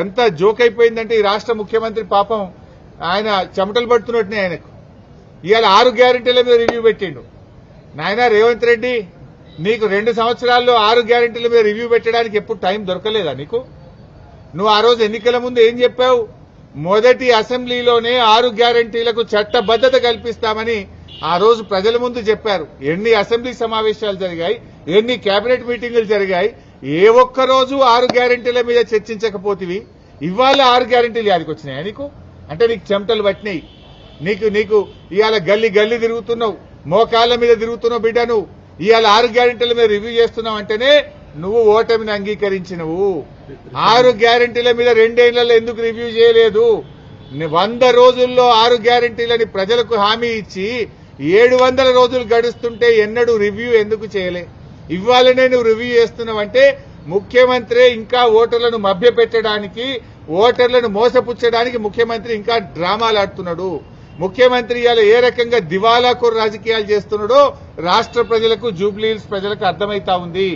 ఎంత జోక్ అయిపోయిందంటే ఈ రాష్ట్ర ముఖ్యమంత్రి పాపం ఆయన చెమటలు పడుతున్నట్టునే ఆయనకు. ఇవాళ ఆరు గ్యారెంటీల మీద రివ్యూ పెట్టిండు. నాయన రేవంత్ రెడ్డి నీకు రెండు సంవత్సరాల్లో ఆరు గ్యారెంటీల మీద రివ్యూ పెట్టడానికి ఎప్పుడు టైం దొరకలేదా నీకు? నువ్వు ఆ రోజు ఎన్నికల ముందు ఏం చెప్పావు? మొదటి అసెంబ్లీలోనే ఆరు గ్యారంటీలకు చట్టబద్దత కల్పిస్తామని ఆ రోజు ప్రజల ముందు చెప్పారు. ఎన్ని అసెంబ్లీ సమావేశాలు జరిగాయి ఎన్ని కేబినెట్ మీటింగులు జరిగాయి ఏ ఒక్క రోజు ఆరు గ్యారంటీల మీద చర్చించకపోతివి. ఇవాళ ఆరు గ్యారంటీలు యాడికి వచ్చినాయా నీకు? అంటే నీకు చెమటలు పట్టినాయి. నీకు నీకు ఇవాళ గల్లి గల్లి తిరుగుతున్నావు. మోకాళ్ళ మీద తిరుగుతున్నావు బిడ్డ నువ్వు ఇవాళ ఆరు గ్యారెంటీల మీద రివ్యూ చేస్తున్నావు అంటేనే నువ్వు ఓటమిని అంగీకరించినవు. ఆరు గ్యారెంటీల మీద రెండేళ్ళలో ఎందుకు రివ్యూ చేయలేదు? వంద రోజుల్లో ఆరు గ్యారెంటీలని ప్రజలకు హామీ ఇచ్చి ఏడు వందల రోజులు గడుస్తుంటే ఎన్నడూ రివ్యూ ఎందుకు చేయలే? ఇవాళనే నువ్వు రివ్యూ చేస్తున్నావంటే ముఖ్యమంత్రి ఇంకా ఓటర్లను మభ్యపెట్టడానికి ఓటర్లను మోసపుచ్చడానికి ముఖ్యమంత్రి ఇంకా డ్రామాలు ఆడుతున్నాడు. ముఖ్యమంత్రి ఇవాళ ఏ రకంగా దివాలాకోరు రాజకీయాలు చేస్తున్నాడో రాష్ట్ర ప్రజలకు జూబ్లీహిల్స్ ప్రజలకు అర్థమైతా ఉంది.